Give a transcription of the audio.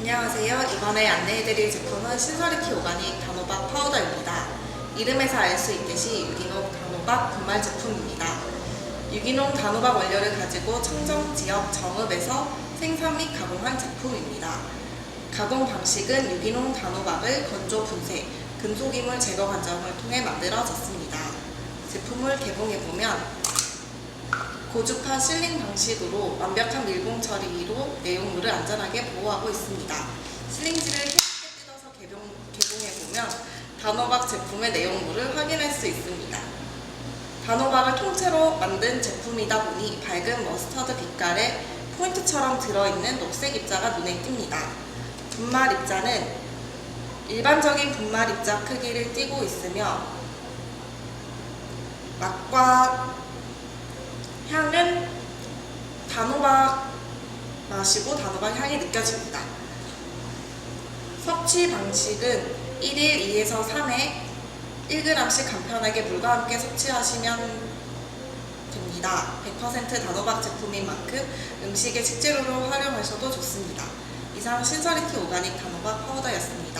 안녕하세요. 이번에 안내해드릴 제품은 신서리티 오가닉 단호박 파우더입니다. 이름에서 알 수 있듯이 유기농 단호박 분말 제품입니다. 유기농 단호박 원료를 가지고 청정 지역 정읍에서 생산 및 가공한 제품입니다. 가공 방식은 유기농 단호박을 건조 분쇄, 금속이물 제거 과정을 통해 만들어졌습니다. 제품을 개봉해보면 고주파 실링 방식으로 완벽한 밀봉 처리로 내용물을 안전하게 보호하고 있습니다. 실링지를 깨끗게 뜯어서 개봉, 개봉해보면 단호박 제품의 내용물을 확인할 수 있습니다. 단호박을 통째로 만든 제품이다 보니 밝은 머스터드 빛깔의 포인트처럼 들어있는 녹색 입자가 눈에 띕니다. 분말 입자는 일반적인 분말 입자 크기를 띠고 있으며 맛과 향은 단호박 맛이고 단호박 향이 느껴집니다. 섭취 방식은 1일 2에서 3회 1g씩 간편하게 물과 함께 섭취하시면 됩니다. 100% 단호박 제품인 만큼 음식의 식재료로 활용하셔도 좋습니다. 이상 신서리티 오가닉 단호박 파우더였습니다.